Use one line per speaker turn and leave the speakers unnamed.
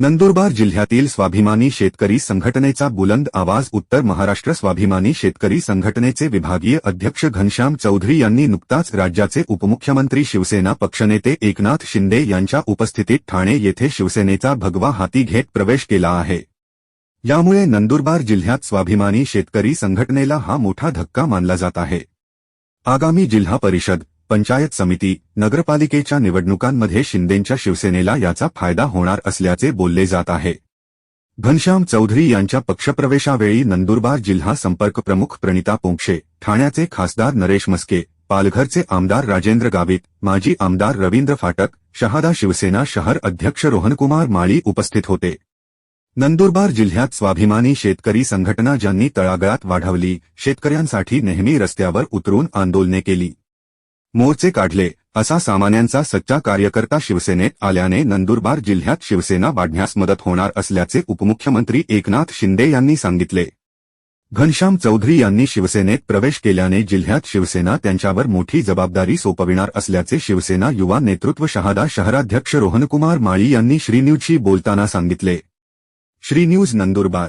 नंदुरबार जिल्ह्यातील स्वाभिमानी शेतकरी संघटनेचा बुलंद आवाज उत्तर महाराष्ट्र स्वाभिमानी शेतकरी संघटनेचे विभागीय अध्यक्ष घनश्याम चौधरी यांनी नुकताच राज्याचे उपमुख्यमंत्री शिवसेना पक्षनेते एकनाथ शिंदे यांच्या उपस्थितीत ठाणे येथे शिवसेनेचा भगवा हाती घेत प्रवेश केला आहे. यामुळे नंदुरबार जिल्ह्यात स्वाभिमानी शेतकरी संघटनेला हा मोठा धक्का मानला जात आहे. आगामी जिल्हा परिषद पंचायत समिती नगरपालिकेच्या निवडणुकांमध्ये शिंदेंच्या शिवसेनेला याचा फायदा होणार असल्याचे बोलले जात आहे. घनश्याम चौधरी यांच्या पक्षप्रवेशावेळी नंदुरबार जिल्हा संपर्क प्रमुख प्रणिता पोंक्षे ठाण्याचे खासदार नरेश मस्के पालघरचे आमदार राजेंद्र गावित माजी आमदार रवींद्र फाटक शहादा शिवसेना शहर अध्यक्ष रोहनकुमार माळी उपस्थित होते. नंदुरबार जिल्ह्यात स्वाभिमानी शेतकरी संघटना ज्यांनी तळागाळात वाढवली शेतकऱ्यांसाठी नेहमी रस्त्यावर उतरून आंदोलने केली. मोर्चे काढले. असा सामान्यांचा सच्चा कार्यकर्ता शिवसेनेत आल्याने नंदुरबार जिल्ह्यात शिवसेना वाढण्यास मदत होणार असल्याचे उपमुख्यमंत्री एकनाथ शिंदे यांनी सांगितले. घनश्याम चौधरी यांनी शिवसेनेत प्रवेश केल्याने जिल्ह्यात शिवसेना त्यांच्यावर मोठी जबाबदारी सोपविणार असल्याचे शिवसेना युवा नेतृत्व शहादा शहराध्यक्ष रोहनकुमार माळी यांनी श्रीन्यूजशी बोलताना सांगितले. श्रीन्यूज नंदुरबार